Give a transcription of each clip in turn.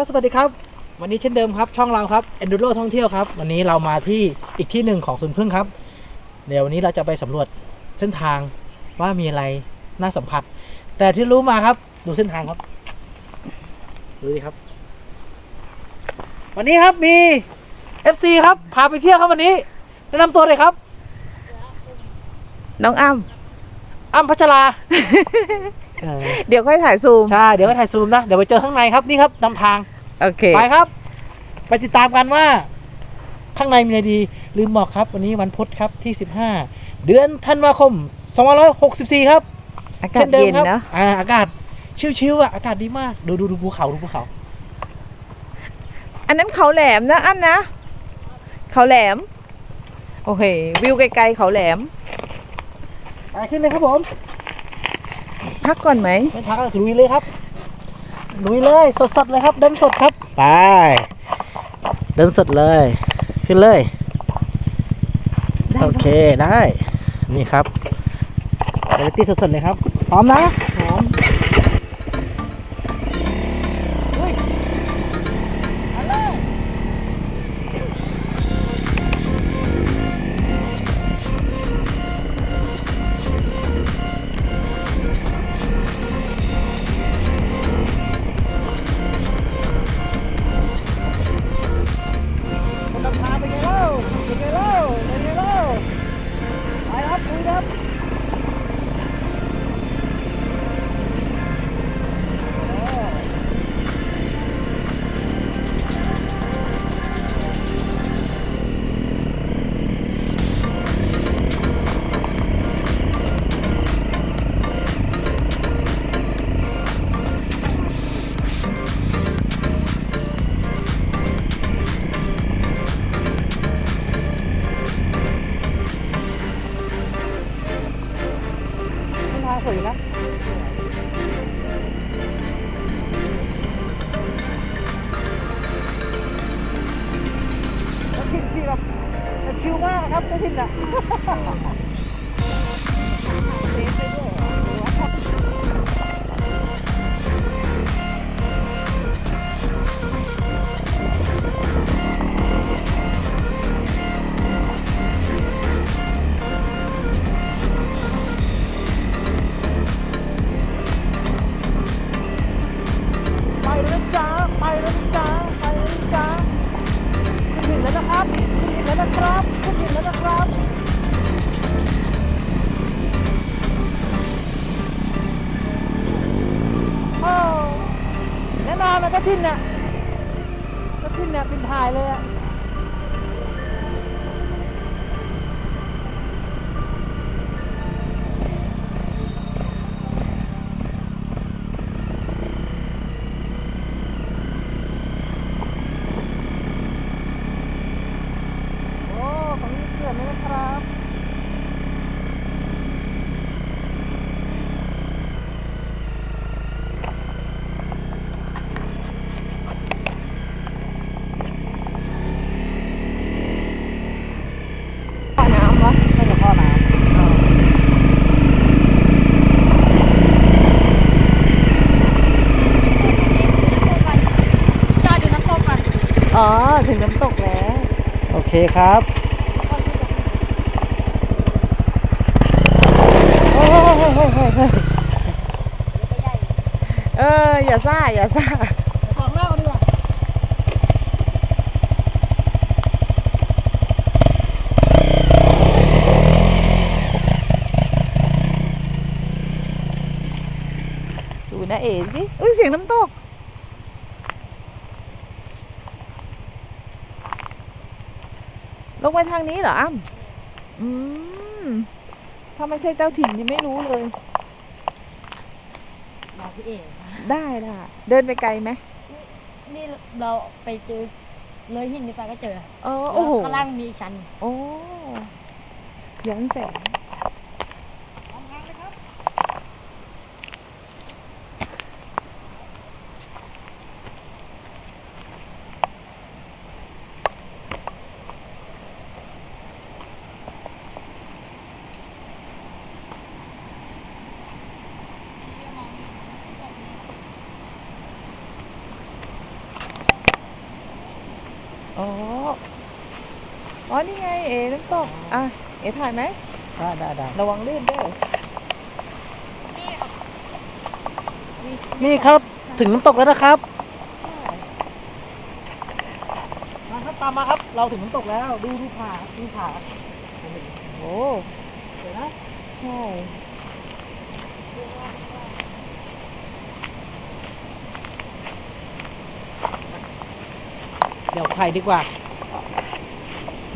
ก็สวัสดีครับ วันนี้เช่นเดิมครับ ช่องเราครับ Enduro ท่องเที่ยวครับ วันนี้เรามาที่อีกที่หนึ่งของสวนพึ่งครับ เดี๋ยววันนี้เราจะไปสำรวจเส้นทางว่ามีอะไรน่าสัมผัส แต่ที่รู้มาครับ ดูเส้นทางครับ ดูดิครับ วันนี้ครับมี FC ครับ พาไปเที่ยวครับวันนี้แนะนำตัวเลยครับ น้องอ้ำอ้ำพัชรา เออเดี๋ยวค่อยถ่ายซูม ใช่ เดี๋ยวก็ถ่ายซูมนะ เดี๋ยวไปเจอข้างในครับ นี่ครับนำทาง โอเค ไปครับ ไปติดตามกันว่า ข้างในมีอะไรดี ลืมบอกครับ วันนี้วันพุธครับที่ 15 เดือนธันวาคม2564 ครับอากาศดิเย็นครับเนอะอ่าอากาศชิวๆอะ อากาศดีมาก ดูดูดูภูเขา ดูภูเขา อันนั้นเขาแหลมนะอ้ำนะ เขาแหลม โอเค วิวไกลๆเขาแหลม ไปขึ้นเลยครับผม พักก่อนไหม ไม่ทักลุยเลยครับ ลุยเลย สดๆเลยครับ เดินสดครับ ไป เดินสดเลย ขึ้นเลยได้โอเคได้ นี่ครับเรตี้สดๆเลยครับ พร้อมนะ ครับเฮ้ยเฮ้ยเฮ้ยเฮ้ยเออ อย่าซ่า อย่าซ่าของเล่าดีกว่าดูนะเอ๋สิ อุ้ยเสียงน้ำตก งไปทางนี้เหรออ้ำอืมถ้าไม่ใช่เจ้าถิ่นนี่ไม่รู้เลยมาพี่เอ๋ได้ได้เดินไปไกลไหมนี่เราไปเจอเลยหินนี่ไปก็เจอเออโอ้โหข้างล่างมีอีกชั้น โอ้ย้อนแสง อ๋อ อ๋อ นี่ไงเอ๋น้ำตก อะ เอ๋ถ่ายไหม ได้ได้ได้ระวังลื่นเด้อนี่ครับ ถึงน้ำตกแล้วนะครับ มาครับตามมาครับ เราถึงน้ำตกแล้ว ดูดูผาดูผาโอ้เดี๋ยวนะ ใช่ ดี๋ยวถ่ายดีกว่า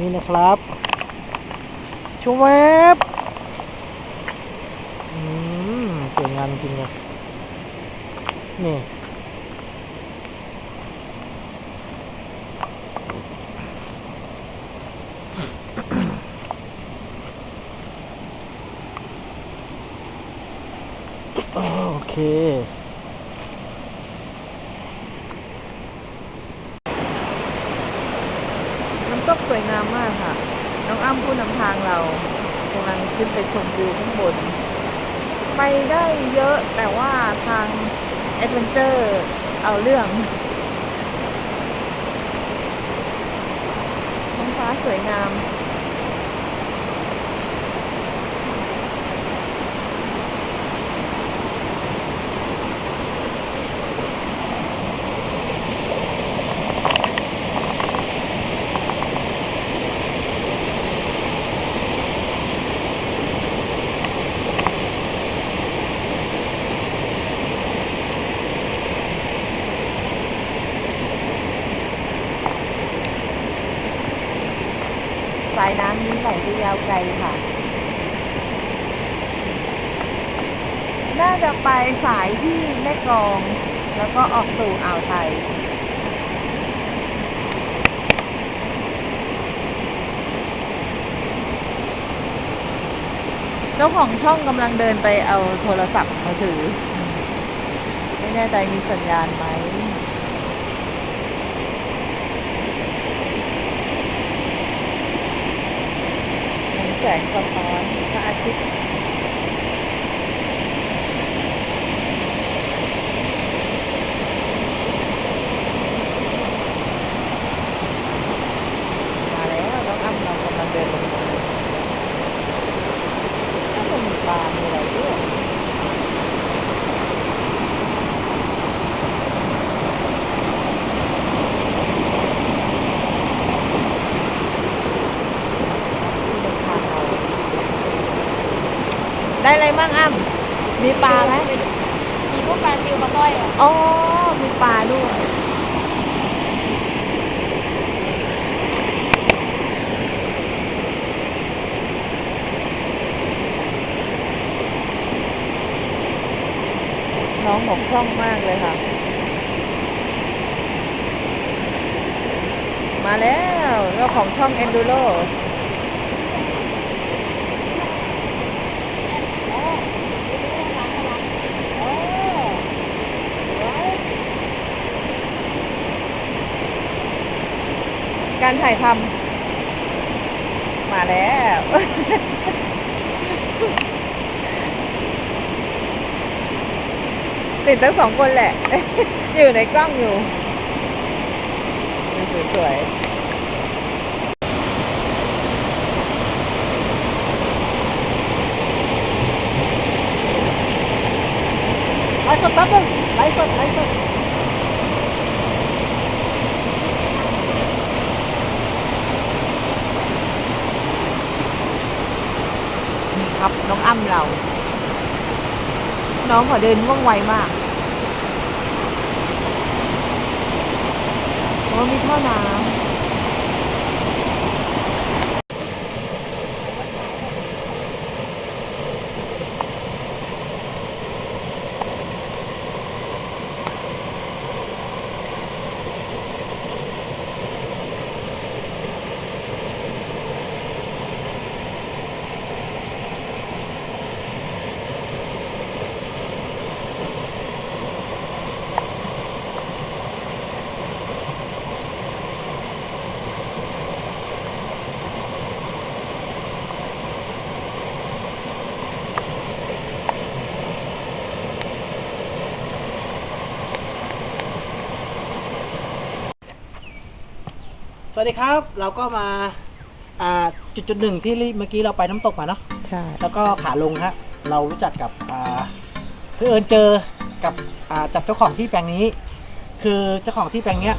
นี่นะครับชูแวบอืมสวยงามจริงเลยนี่ โอเค น้ำต กสวยงามมากค่ะ น้องอ้ำผู้นำทางเรากำลังขึ้นไปชมวิวข้างบน ไปได้เยอะแต่ว่าทางแอดเวนเจอร์เอาเรื่องท้องฟ้าสวยงาม สายน้ำนี้ไหลไป ยาวไกลค่ะ น่าจะไปสายที่แม่กลอง แล้วก็ออกสู่อ่าวไทยเจ้าของช่องกำลังเดินไปเอาโทรศัพท์มือถือ ไม่แน่ใจมีสัญญาณไหม เหมือน แสงสะท้อนพระอาทิตย์มาแล้วน้องอ้ำเรากำลังเดินลงมาน่าจะมีปลา มีอะไรด้วยที่เดินทางเราได้อะไรบ้างอ้ำมีปลาไหม มีพวกปลาซิวปลาก้อยอะ อ๋อ มีปลาด้วย น้องบอกค ล่องมากเลยค่ะ มาแล้วเจ้าของช่อง Enduro การถ่ายทำมาแล้ว ติดทั้งสองคนแหละ อยู่ในกล้องอยู่สวยไลฟ์สดแป๊บนึงไลฟ์สดไลฟ์สด ๆนี่ครับ น้องอ้ำเรา น้องขอเดินว่องไวมากเพราะมีท่อน้ำ วัสดีครับ เราก็มาอ่าจุดจุดหนึ่งที่เมื่อกี้เราไปน้ำตกมาเนาะใช่แล้วก็ขาลงฮะเรารู้จักกับอ่าเพื่อเอิญเจอกับอ่าจับเจ้าของที่แปลงนี้ คือเจ้าของที่แปลงเนี้ย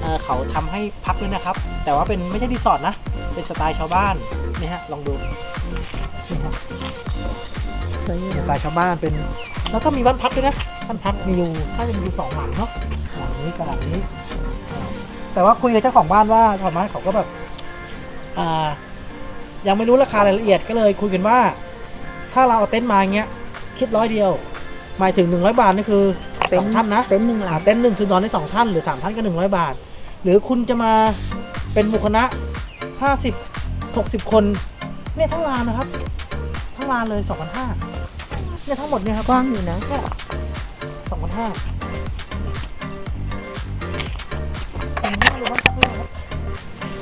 เอ่อเขาทำให้พักด้วยนะครับ แต่ว่าเป็นไม่ใช่รีสอร์ทนะ เป็นสไตล์ชาวบ้านนี่ฮะลองดูนี่ฮะสวยอยู่สนะไตล์ชาวบ้านเป็น แล้วก็มีบ้านพักด้วยนะบ้านพักมีอยู่ถ้าจะมีอยู่สองหลังเนาะหลังนี้กับหลังนี้ แต่ว่าคุยกับเจ้าของบ้านว่าชาวบ้านเขาก็แบบ อ่า ยังไม่รู้ราคารายละเอียดก็เลย คุยกันว่า ถ้าเราเอาเต็นท์มาอย่างเงี้ย คิดร้อยเดียว หมายถึงหนึ่งร้อยบาทนี่คือสองท่านนะเต็นท์หนึ่งหลัอ่างเต็นท์หนึ่งคือนอนได้สองท่านหรือสามท่านก็หนึ่งร้อยบาท หรือคุณจะมาเป็นหมู่คณะห้าสิบหกสิบคนเนี่ยทั้งลานนะครับ ทั้งลานเลยสองพันห้าเนี่ยทั้งหมดเนี่ยครับ กว้างอยู่นะ สองพันห้า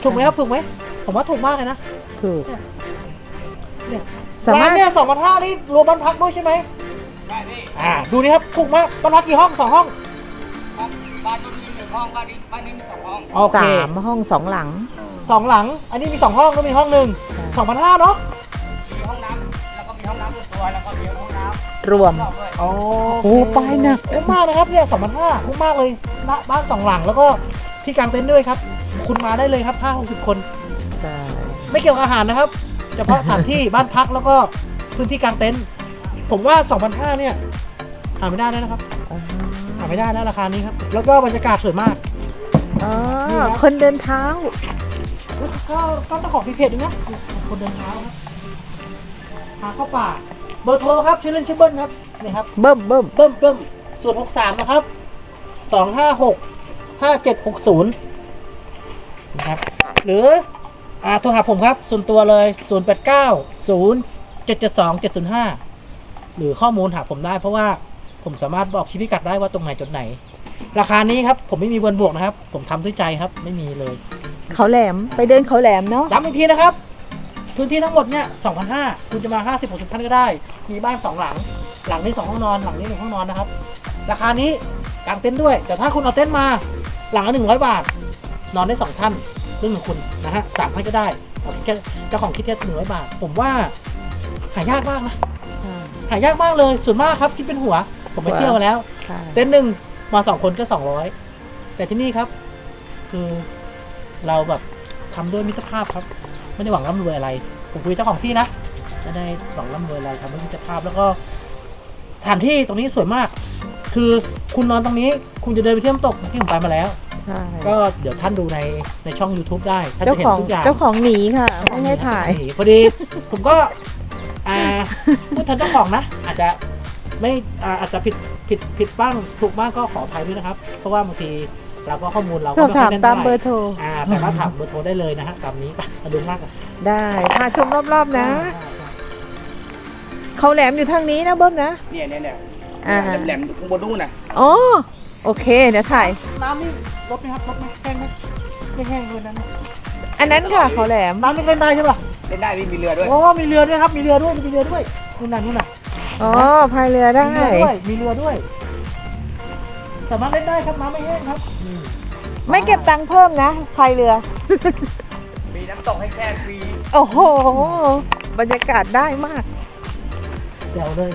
ถูกไหมครับถูกไหมผมว่าถูกมากเลยนะถูกเนี่ยสามารถร้นเนี่ยสองพันห้านี่รวมบ้านพักด้วยใช่ไหมได้พี่อ่า ดูนี่ครับถูกมากบ้านพักกี่ห้องสองห้องครับบ้านนู้นมีหนึ่งห้องบ้านนี้บ้านนี้มีสองห้องโอเคสามห้องสองหลังสองหลัง อันนี้มีสองห้องแล้วมีห้องหนึ่งสองพันห้าเนาะมีห้องน้ำแล้วก็มีห้องน้ำส่วนตัวแล้วก็มีห้องน้รวมำนอกด้วยโอ้โอ้ไปหนักคุ้มมากนะครับเนี่ยสองพันห้าคุ้มมากเลยบ้านบ้านสองหลังแล้วก็ ที่กางเต็นท์ด้วยครับ คุณมาได้เลยครับห้าหกสิบคน ใช่ไม่เกี่ยวกับอาหารนะครับ เฉพาะสถานที่ บ้านพักแล้วก็พื้นที่กางเต็นท์ผมว่าสองพันห้าเนี่ยหาไม่ได้แล้วนะครับอ๋อหาไม่ได้แล้วราคานี้ครับ แล้วก็บรรยากาศสวยมาก อ๋อนี่ครับคนเดินเท้าแล้วก็ก็เจ้าของเพจด้วยนะ คนเดินเท้าครับหาเข้าป่า เบอร์โทรครับชื่อเล่นชื่อเบิ้ลครับนี่ครับเบิ่มเบิ่มเบิ้มเบิ้มศูนย์หกสามนะครับสอง ห้าหกห้าเจ็ดหกศูนย์นะครับหรืออ่าโทรหาผมครับ ส่วนตัวเลยศูนย์แปดเก้าศูนย์เจ็ดเจ็ดสองเจ็ดศูนย์ห้าหรือข้อมูลหาผมได้ เพราะว่าผมสามารถบอกชี้พิกัดได้ว่าตรงไหนจุดไหน ราคานี้ครับ ผมไม่มีวนบวกนะครับ ผมทำด้วยใจครับ ไม่มีเลย เขาแหลมไปเดินเขาแหลมเนาะย้ำอีกทีนะครับ พื้นที่ทั้งหมดเนี่ย2,500คุณจะมา 50 60ท่านก็ได้ มีบ้านสองหลัง หลังนี้สองห้องนอน หลังนี้หนึ่งห้องนอนนะครับ ราคานี้ กางเต็นท์ด้วย แต่ถ้าคุณเอาเต็นท์มาหลังละ100บาท นอนได้สองท่านเรื่องของคุณนะฮะสามท่านก็ได้เอาแค่เจ้าของคิดแค่หนึ่งร้อยบาท ผมว่าหายากมากนะหายากมากเลยส่วนมากครับคิดเป็นหัว ผมไปเที่ยวมาแล้วใช่เต็นท์หนึ่งมาสองคนก็สองร้อยแต่ที่นี่ครับ คือเราแบบทำด้วยมิตรภาพครับ ไม่ได้หวังร่ำรวยอะไร ผมคุยเจ้าของที่นะไม่ได้หวังร่ำรวยอะไรทำด้วยมิตรภาพแล้วก็สถานที่ตรงนี้สวยมาก คือคุณนอนตรงนี้คุณจะเดินไปเที่ยวน้ำตกที่ผมไปมาแล้ว ใช่ก็เดี๋ยวท่านดูในในช่อง YouTube ได้ท่านเจ้าจะเห็ขนองทุกอย่าง เจ้าของหนีค่ะไม่ให้ถ่าย พอดี ผมก็ อ่าพูดแทนเจ้าของนะ อาจจะไม่อ่าอาจจะผิดผิดผิดบ้างถูกบ้างก็ขออภัยด้วยนะครับ เพราะว่าบางทีเราก็ข้อมูลเราสก็อบไม่ค่ถาอยมแน่นตามท่เบไหอร์โทร อ่าแต่ก็ถามเบอร์โทรได้เลยนะฮะตามนี้ไปมาดูมากกันได้พาชมรอบๆนะ เขาแหลมอยู่ทางนี้นะเบิ้มนะ เนี่ยเนี่ยเนี่ย อ่า แหลมๆอยู่ข้างบนนู่นน่ะอ๋อโอเค เดี๋ยวถ่าย น้ำนี่ลดไหมครับลดไหมแห้งไหมไม่แห้งเลยนะอันนั้นค่ะเขาแหลม น้ำนี่เล่นได้ใช่ปะเล่นได้พี่มีเรือด้วยโอ้มีเรือด้วยครับ มีเรือด้วย มีเรือด้วยนู่นน่ะนู่นน่ะอ๋อพายเรือได้ มีเรือด้วยมีเรือด้วยสามารถเล่นได้ครับน้ำไม่แห้งครับอืมไม่เก็บตังค์เพิ่มนะพายเรือ มีน้ำตกให้แค่ฟรีโอ้โห บรรยากาศได้มาก เดี๋ยวเลย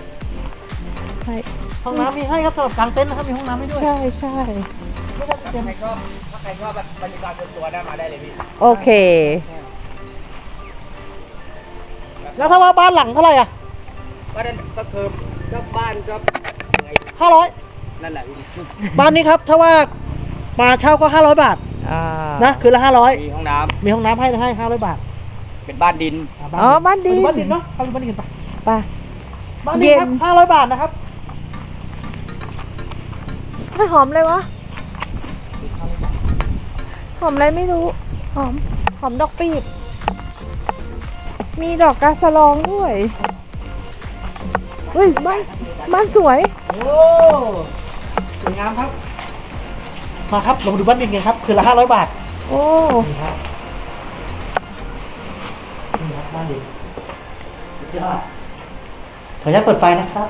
ใช่ ห้องน้ำมีให้ครับสำหรับกางเต็นท์นะครับมีห้องน้ำให้ด้วยใช่ใช่ไม่ได้เต็มใครชอบถ้าใครชอบแบบบรรยากาศส่วนตัวได้มาได้เลยพี่โอเค แล้วถ้าว่าบ้านหลังเท่าไหร่อะก็ได้ก็คือก็บ้านก็ห้าร้อยนั่นแหละบ้านนี้ครับถ้าว่ามาเช่าก็ห้าร้อยบาทนะคือละห้าร้อยมีห้องน้ำมีห้องน้ำให้ให้ห้าร้อยบาท เป็นบ้านดินอ๋อบ้านดีไปบ้านดินเนาะไปดูบ้านดินไปไปบ้านดินครับห้าร้อยบาทนะครับ ไม่หอมเลยวะ หอมอะไรไม่รู้ หอม หอมดอกปีบ มีดอกกาสะลองด้วยเฮ้ยบ้านบ้านสวย โอ้สวยงามครับ มาครับเรามาดูบ้านดินกันครับ คือละห้าร้อยบาท โอ้ นี่ครับนี่ครับบ้านดินสุดยอดขออนุญาตเปิดไฟนะครับ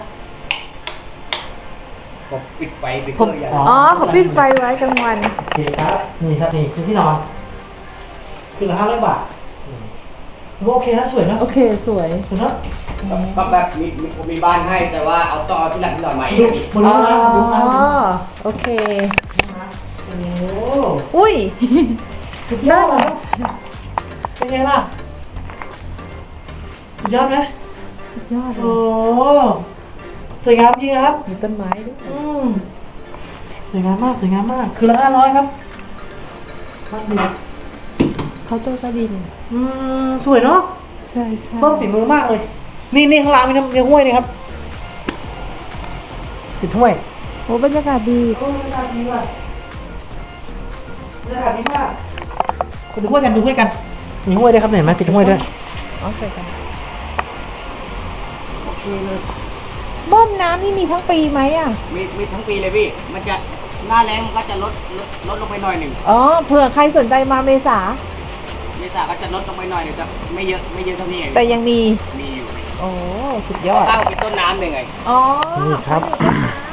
ผมปิดไฟปิดเคผมรื่องใหญ่อ๋อ๋อเขาปิดไฟไว้กลางวัน โอเคครับ นี่ครับนี่คือที่นอนคือละห้าร้อยบาทอืมถือว่าโอเคนะสวยนะโอเคสวย สวยนะก็แบบมีมีผมมีบ้านให้แต่ว่าเอาต่อที่หลังที่หน่อยใหม่ดูพี่บนนู้นนะดูนะโอเค โอ้โหอุ้ย สุดยอดเลยเป็นไงล่ะสุดยอดไหมสุดยอดเลโอ้ย สวยงามจริงนะครับ มีต้นไม้ด้วยอืมสวยงามมากสวยงามมาก คือละห้าร้อยครับมากดีเคาน์เตอร์ก็ดีนี่อืมสวยเนาะใช่ใช่เพิ่มฝีมือมากเลย นี่นี่ข้างล่างมีน้ำมีห้วยนี่ครับติดห้วยโอ้บรรยากาศดีโอ้บรรยากาศดีว่ะบรรยากาศดีมากคุณดูห้วยกันดูห้วยกัน มีห้วยด้วยครับเห็นไหมติดห้วยด้วยเอาใส่กันโอเคเลย ม่อมน้ำนี่มีทั้งปีไหมอะ มีมีทั้งปีเลยพี่ มันจะหน้าแรงมันก็จะลดลดลดลงไปหน่อยหนึ่งอ๋อ เผื่อใครสนใจมาเมษา เมษาก็จะลดลงไปหน่อยหนึงแต่ไม่เยอะไม่เยอะเท่านี้เองแต่ยังมี มีอยู่โอ้สุดยอดตั้งเป็นต้นน้ำเลยไง อ๋อ นี่ครับเ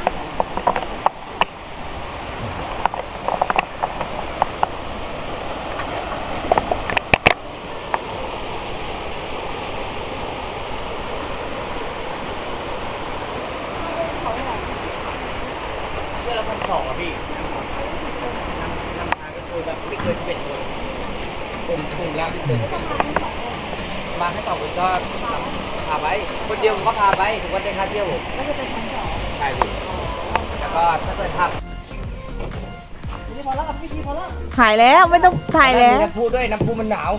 อแล้วถ่ายแล้วไม่ต้องถ่ายแล้วมีน้ำพุด้วยน้ำพุมันหนาว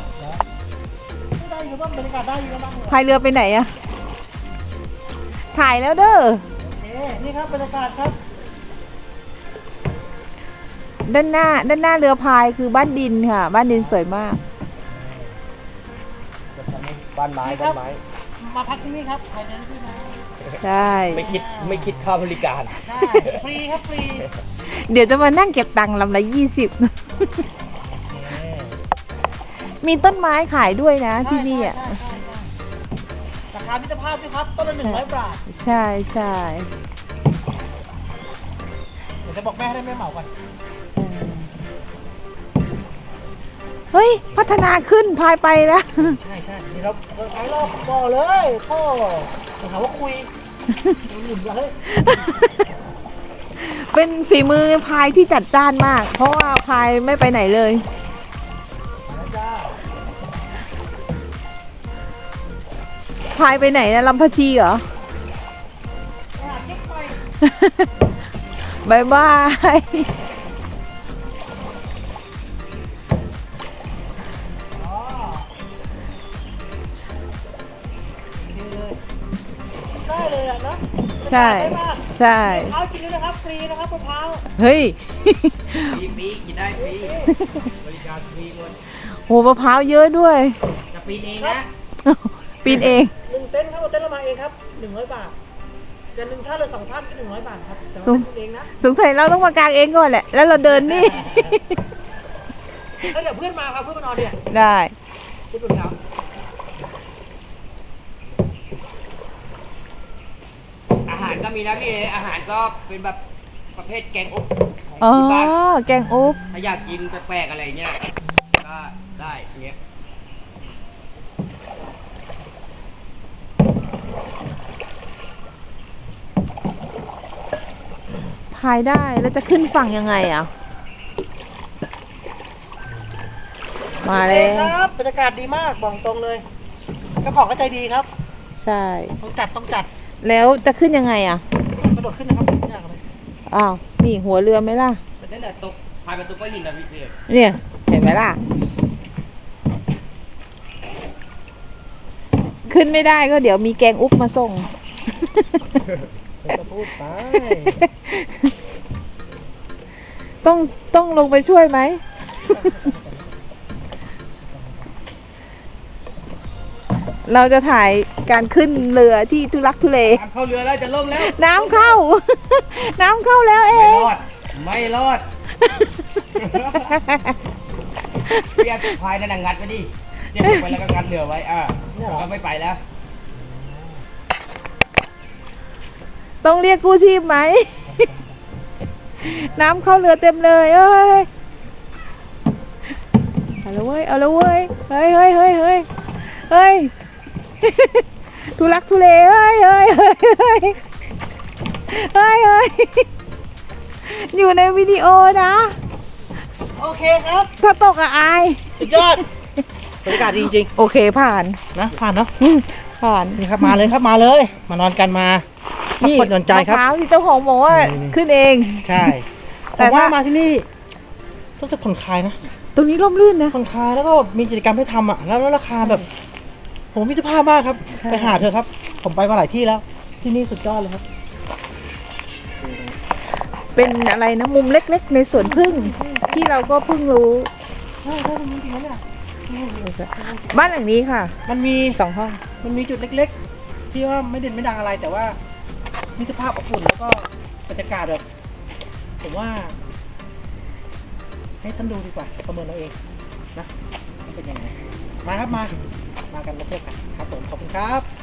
ไม่ได้อยู่บ้างบรรยากาศได้อยู่แล้วบ้างพายเรือไปไหนอะถ่ายแล้วเด้อ โอเคนี่ครับบรรยากาศครับด้านหน้า ด้านหน้าเรือพายคือบ้านดินค่ะ บ้านดินสวยมาก บ้านไม้นี่ครับ้าบนไม้มาพักที่นี่ครับภายในที่นะใช่ ไม่คิดไม่คิดค่าบริการ ได้ฟรีครับฟรี เดี๋ยวจะมานั่งเก็บตังค์ลำละยี่สิบ มีต้นไม้ขายด้วยนะที่นี่อะใช่ใช่ใช่ราคามิตรภาพด้วยครับ ต้นละหนึ่งร้อยบาท ใช่ใช่เดี๋ยวจะบอกแม่ให้ได้แม่เหมาก่อนเฮ้ย พัฒนาขึ้นพายไปแล้ว ใช่ใช่นี่เราเราใช้รอบบ่อเลยพ่อจะหาว่าคุยหมุนเลย เป็นฝีมือพายที่จัดจ้านมาก เพราะว่าพายไม่ไปไหนเลยนะจ้าพายไปไหนนะลำพะชีเหรอหาเก็บไปบายบายอ๋อโอเคเลยได้เลยอะเนอะใช่ได้มาก ใช่ มะพร้าวกินด้วยนะครับฟรีนะครับมะพร้าวเฮ้ย ฟรีฟรีกินได้ฟรีบริการฟรีหมดโหมะพร้าวเยอะด้วย จะปีนเองนะปีนเอง หนึ่งเต็นท์ครับเอาเต็นท์เรามาเองครับหนึ่งร้อยบาทเดือนหนึ่งถ้าเราสองท่านก็หนึ่งร้อยบาทครับแต่ว่าเป็นเองนะสงสัยเราต้องมากางเองก่อนแหละ แล้วเราเดินนี่ถ้าเดี๋ยวเพื่อนมาครับเพื่อนมานอนเนี่ยได้ คุณดูครับาหารก็มีนะพี่อาหารก็เป็นแบบประเภทแกงอบของอ๋อ ที่บ้านแกงอุ๊บถ้าอยากกินแปลกๆอะไรเงี้ยก็ได้เงี้ยพายได้แล้วจะขึ้นฝั่งยังไงอะ มาเลยครับบรรยากาศดีมากบอกตรงเลยเจ้าของก็ใจดีครับ ใช่ ต้องจัดต้องจัด แล้วจะขึ้นยังไงอะกระโดดขึ้นนะครับไม่ยากเลยอ้าวนี่หัวเรือไหมล่ะแต่นั่นแหละตกพายประตูก็หินนะพี่เพียเนี่ย เห็นไหมล่ะ ขึ้นไม่ได้ก็เดี๋ยวมีแกงอุ๊บมาส่งจะพูดไปต้องต้องลงไปช่วยไหม เราจะถ่ายการขึ้นเรือที่ทุลักทุเล น้ำเข้าเรือแล้วจะล่มแล้ว น้ำเข้า น้ำเข้าแล้วเอไม่ง รอด ไม่รอดพี่อาพายนั่นนะงัดไว้ดิเจ็บไปแล้วก็งัดเรือไว้ อ่าก็ไม่ไปแล้ว ต้องเรียกกู้ชีพไหม น้ำเข้าเรือเต็มเลยเอ้ย เอาละเว้ย เอาละเว้ย เฮ้ยเฮ้ยเฮ้ยเฮ้ย เฮ้ยทุลักทุเลเฮ้ยเฮ้ยเฮ้ยเฮ้ยเฮ้ยเฮ้ยอยู่ในวิดีโอนะ โอเคครับถ้าตกอะอาย สุดยอดบรรยากาศดีจริงโอเคผ่านๆนะผ่านเนาะอืมผ่านนี่ครับมาเลยครับมาเลย มานอนกันมาพักผ่อนหย่อนใจครับ มะพร้าวที่เจ้าของบอกว่านี่ๆขึ้นเอง ใช่แต่แต่ว่าถ้ามมาที่นี่รู้สึกผ่อนคลายนะตรงนี้ร่มรื่นนะผ่อนคลายแล้วก็มีกิจกรรมให้ทำอะแล้วแล้วราคาแบบ ผมมิตรภาพมากครับ ใช่ ไปหาเธอะครับ ผมไปมาหลายที่แล้ว ที่นี่สุดยอดเลยครับ เป็นอะไรนะมุมเล็กๆ ในสวนพึ่งที่เราก็เพิ่งรู้ใช่ใช่ตรงนี้จริงๆเนี่ยบ้านหลังนี้ค่ะมันมี สองห้อง มันมีจุดเล็กๆ ที่ว่าไม่เด่นไม่ดังอะไร แต่ว่ามิตรภาพอบอุ่นแล้วก็บรรยากาศแบบผมว่า ให้ท่านดูดีกว่าประเมินเราเองนะว่าเป็นยังไงมาครับมา มากันมาเที่ยวกันครับผมขอบคุณครับ